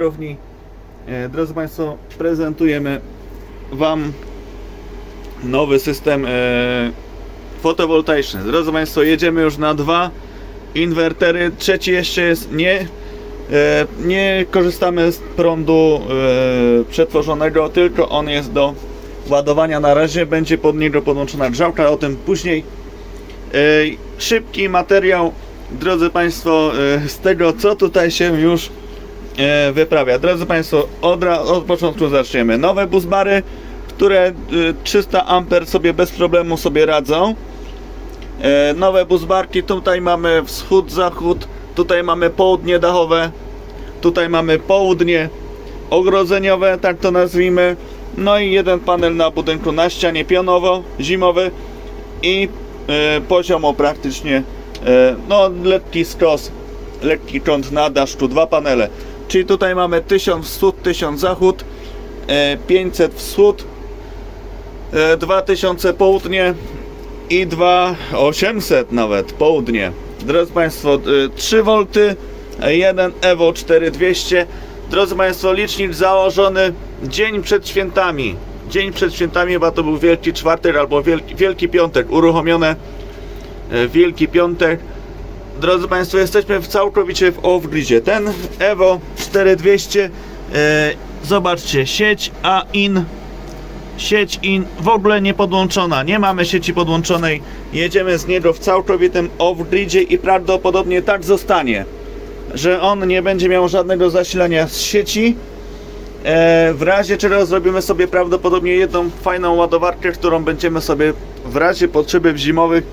Równi. E, Drodzy Państwo, prezentujemy Wam nowy system e, fotowoltaiczny. Drodzy Państwo, jedziemy już na dwa inwertery. Trzeci jeszcze jest nie. E, nie korzystamy z prądu przetworzonego, tylko on jest do ładowania na razie. Będzie pod niego podłączona grzałka, o tym później. Szybki materiał, drodzy Państwo, z tego co tutaj się już e, wyprawia. Drodzy Państwo, od, od początku zaczniemy. Nowe busbary, które e, 300 amper sobie bez problemu sobie radzą. E, nowe busbarki, tutaj mamy wschód, zachód, tutaj mamy południe dachowe, tutaj mamy południe ogrodzeniowe, tak to nazwijmy. No i jeden panel na budynku na ścianie pionowo, zimowy i e, poziomo praktycznie, e, no lekki skos, lekki kąt na daszku, dwa panele. Czyli tutaj mamy 1000 wschód, 1000 zachód, e, 500 wschód, e, 2000 południe i 2800 nawet południe. Drodzy Państwo, e, 3 V, e, jeden Evo 4200. Drodzy Państwo, licznik założony dzień przed świętami. Dzień przed świętami, chyba to był Wielki Czwartek albo Wielki, Wielki Piątek, uruchomione e, Wielki Piątek. Drodzy Państwo, jesteśmy w całkowicie w off-gridzie. Ten Evo 4200, e, zobaczcie, sieć A-IN, sieć IN w ogóle nie podłączona, nie mamy sieci podłączonej, jedziemy z niego w całkowitym off-gridzie i prawdopodobnie tak zostanie, że on nie będzie miał żadnego zasilania z sieci. E, w razie czego zrobimy sobie prawdopodobnie jedną fajną ładowarkę, którą będziemy sobie w razie potrzeby zimowych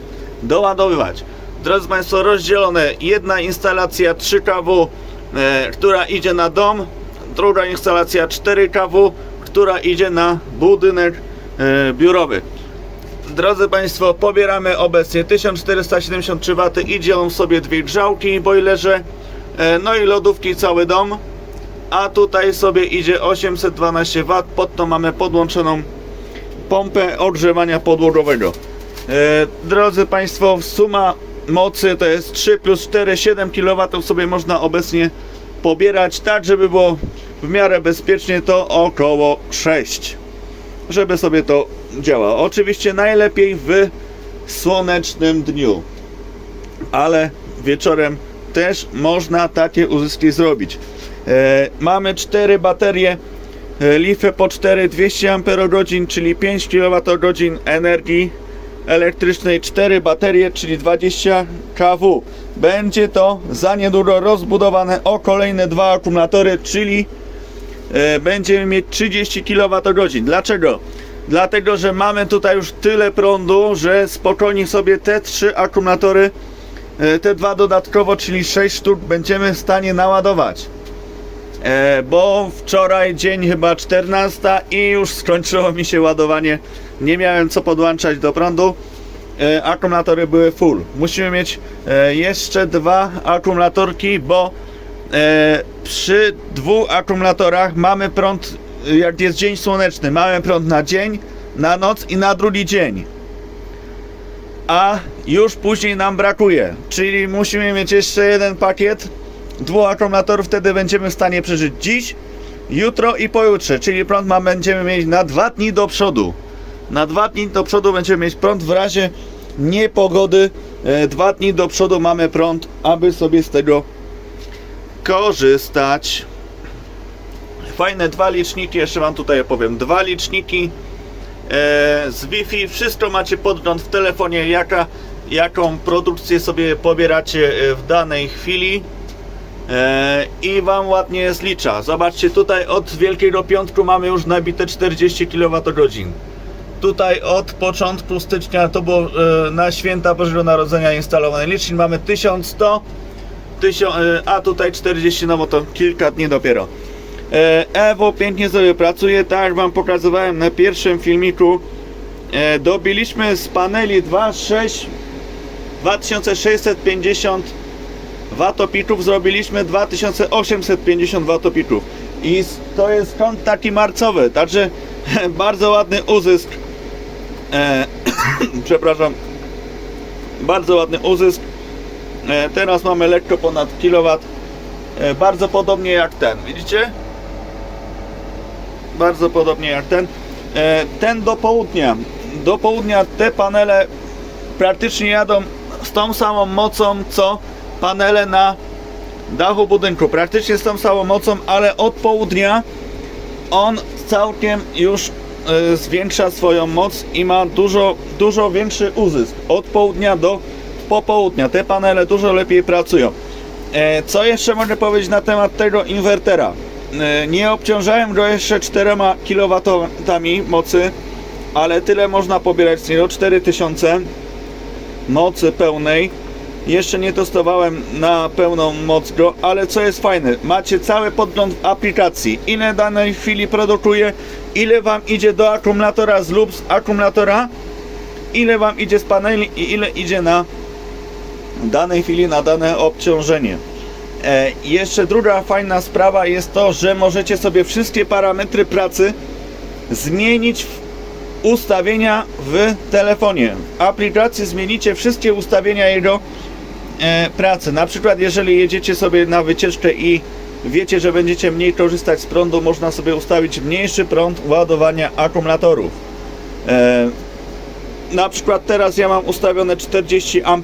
doładowywać. Drodzy Państwo, rozdzielone jedna instalacja 3 kW, e, która idzie na dom, druga instalacja 4 kW, która idzie na budynek e, biurowy. Drodzy Państwo, pobieramy obecnie 1473 W, idzie sobie dwie grzałki, boilerze, e, no i lodówki cały dom a tutaj sobie idzie 812 W, pod to mamy podłączoną pompę ogrzewania podłogowego. E, drodzy Państwo, suma mocy to jest 3 plus 4, 7 kW sobie można obecnie pobierać, tak żeby było w miarę bezpiecznie to około 6 żeby sobie to działało. Oczywiście najlepiej w słonecznym dniu, ale wieczorem też można takie uzyski zrobić. E, mamy cztery baterie e, Life po 4 200 Ah, czyli 5 kWh energii elektrycznej, 4 baterie, czyli 20 kW. Będzie to za niedługo rozbudowane o kolejne dwa akumulatory, czyli e, będziemy mieć 30 kWh. Dlaczego? Dlatego, że mamy tutaj już tyle prądu, że spokojnie sobie te trzy akumulatory, e, te dwa dodatkowo, czyli 6 sztuk, będziemy w stanie naładować. E, bo wczoraj dzień chyba 14 i już skończyło mi się ładowanie. Nie miałem co podłączać do prądu. E, akumulatory były full. Musimy mieć e, jeszcze dwa akumulatorki, bo e, przy dwóch akumulatorach mamy prąd, jak jest dzień słoneczny, mamy prąd na dzień, na noc i na drugi dzień. A już później nam brakuje, czyli musimy mieć jeszcze jeden pakiet dwóch akumulatorów, wtedy będziemy w stanie przeżyć dziś, jutro i pojutrze, czyli prąd ma, będziemy mieć na dwa dni do przodu. Na dwa dni do przodu będziemy mieć prąd w razie niepogody. E, dwa dni do przodu mamy prąd, aby sobie z tego korzystać. Fajne dwa liczniki, jeszcze Wam tutaj opowiem. Dwa liczniki e, z Wi-Fi, wszystko macie podgląd w telefonie, jaka, jaką produkcję sobie pobieracie e, w danej chwili. E, i Wam ładnie zlicza. Zobaczcie, tutaj od Wielkiego Piątku mamy już nabite 40 kWh. Tutaj od początku stycznia to było e, na święta Bożego Narodzenia instalowany licznik. Mamy 1100, 1000, e, a tutaj 40, no bo to kilka dni dopiero. Ewo pięknie sobie pracuje, tak jak Wam pokazywałem na pierwszym filmiku. Dobiliśmy z paneli 2.6 2650 watopików zrobiliśmy 2850 watopików i to jest kąt taki marcowy, także bardzo ładny uzysk e, przepraszam bardzo ładny uzysk e, teraz mamy lekko ponad kilowatt E, Bardzo podobnie jak ten, widzicie? Bardzo podobnie jak ten. E, Ten do południa. Do południa te panele praktycznie jadą z tą samą mocą co panele na dachu budynku. Praktycznie z tą samą mocą, ale od południa on całkiem już e, zwiększa swoją moc i ma dużo, dużo większy uzysk. Od południa do popołudnia. Te panele dużo lepiej pracują. E, Co jeszcze mogę powiedzieć na temat tego inwertera? E, Nie obciążałem go jeszcze 4 kW mocy, ale tyle można pobierać z niego 4000 mocy pełnej. Jeszcze nie testowałem na pełną moc go, ale co jest fajne, macie cały podgląd w aplikacji, ile danej chwili produkuje, ile Wam idzie do akumulatora z lub z akumulatora, ile Wam idzie z paneli i ile idzie na danej chwili na dane obciążenie. E, jeszcze druga fajna sprawa jest to, że możecie sobie wszystkie parametry pracy zmienić w ustawienia w telefonie. W aplikacji zmienicie wszystkie ustawienia jego e, pracy. Na przykład jeżeli jedziecie sobie na wycieczkę i wiecie, że będziecie mniej korzystać z prądu, można sobie ustawić mniejszy prąd ładowania akumulatorów. E, na przykład teraz ja mam ustawione 40 A,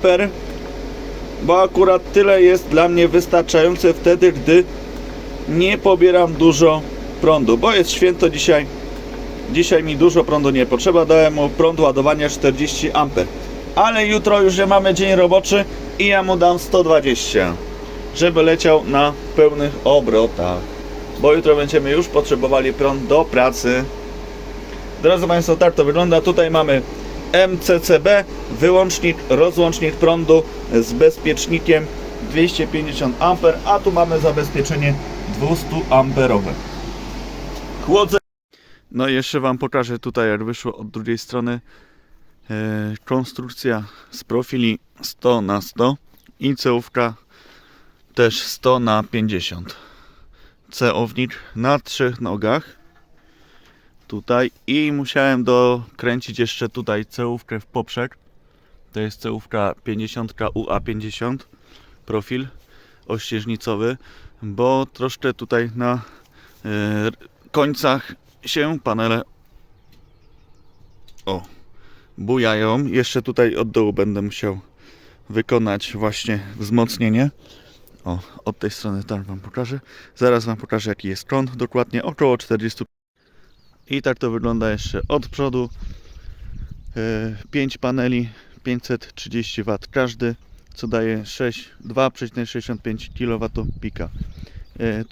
bo akurat tyle jest dla mnie wystarczające wtedy, gdy nie pobieram dużo prądu, bo jest święto dzisiaj. Dzisiaj mi dużo prądu nie potrzeba, dałem mu prąd ładowania 40 A. Ale jutro już że mamy dzień roboczy i ja mu dam 120, żeby leciał na pełnych obrotach. Bo jutro będziemy już potrzebowali prąd do pracy. Drodzy Państwo, tak to wygląda. Tutaj mamy MCCB, wyłącznik, rozłącznik prądu z bezpiecznikiem 250 A, a tu mamy zabezpieczenie 200 amperowe. Chłodzę. No i jeszcze Wam pokażę tutaj, jak wyszło od drugiej strony konstrukcja z profili 100 na 100 i cełówka też 100 na 50 ceownik na trzech nogach. Tutaj i musiałem dokręcić jeszcze tutaj cełówkę w poprzek. To jest cełówka 50 UA50 profil ościeżnicowy bo troszkę tutaj na e, końcach się panele o bujają. Jeszcze tutaj od dołu będę musiał wykonać właśnie wzmocnienie. O, od tej strony tam Wam pokażę. Zaraz Wam pokażę jaki jest kąt. Dokładnie około 40. I tak to wygląda jeszcze od przodu. 5 paneli, 530 W każdy, co daje 6, 2,65 kW pika. E,